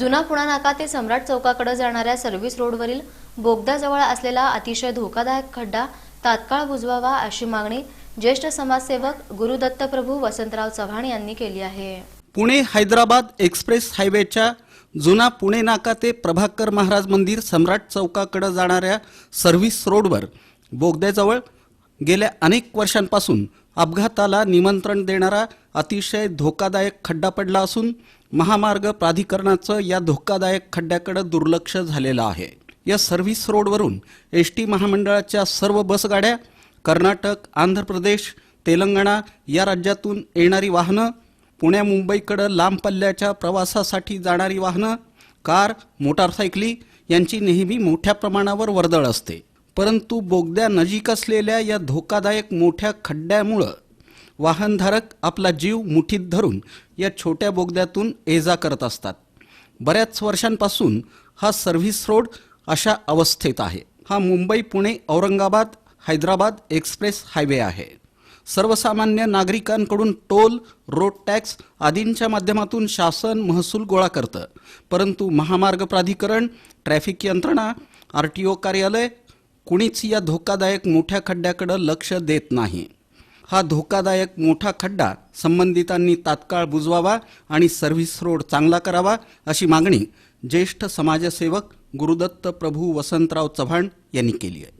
जुना पुणा नाका ते सम्राट चौकाकडे जाणाऱ्या सर्व्हिस रोडवरील बोगद्याजवळ असलेला अतिशय धोकादायक खड्डा तात्काळ बुजवावा अशी मागणी ज्येष्ठ समाजसेवक गुरुदत्त प्रभू वसंतराव चव्हाण यांनी केली आहे. पुणे हैदराबाद एक्सप्रेस हायवेच्या जुना पुणे नाका ते प्रभाकर महाराज मंदिर सम्राट चौकाकडे जाणाऱ्या सर्व्हिस रोडवर बोगद्याजवळ गेल्या अनेक वर्षांपासून अपघाताला निमंत्रण देणारा अतिशय धोकादायक खड्डा पडला असून महामार्ग प्राधिकरणाचं या धोकादायक खड्ड्याकडे दुर्लक्ष झालेलं आहे. या सर्व्हिस रोडवरून एस टी महामंडळाच्या सर्व बसगाड्या कर्नाटक आंध्र प्रदेश तेलंगणा या राज्यातून येणारी वाहनं पुण्या मुंबईकडं लांब पल्ल्याच्या प्रवासासाठी जाणारी वाहनं कार मोटारसायकली यांची नेहमी मोठ्या प्रमाणावर वर्दळ असते. परंतु बोगद्या नजीक असलेल्या या धोकादायक मोठ्या खड्ड्यामुळं वाहनधारक आपला जीव मुठीत धरून या छोट्या बोगद्यातून ये जा करत असतात. बऱ्याच वर्षांपासून हा सर्व्हिस रोड अशा अवस्थेत आहे. हा मुंबई पुणे औरंगाबाद हैदराबाद एक्सप्रेस हायवे आहे. सर्वसामान्य नागरिकांकडून टोल रोड टॅक्स आदींच्या माध्यमातून शासन महसूल गोळा करतं. परंतु महामार्ग प्राधिकरण ट्रॅफिक यंत्रणा आर टी ओ कार्यालय कुणीच या धोकादायक मोठ्या खड्ड्याकडं लक्ष देत नाही. हा धोकादायक मोठा खड्डा संबंधितांनी तात्काळ बुजवावा आणि सर्व्हिस रोड चांगला करावा अशी मागणी ज्येष्ठ समाजसेवक गुरुदत्त प्रभू वसंतराव चव्हाण यांनी केली आहे.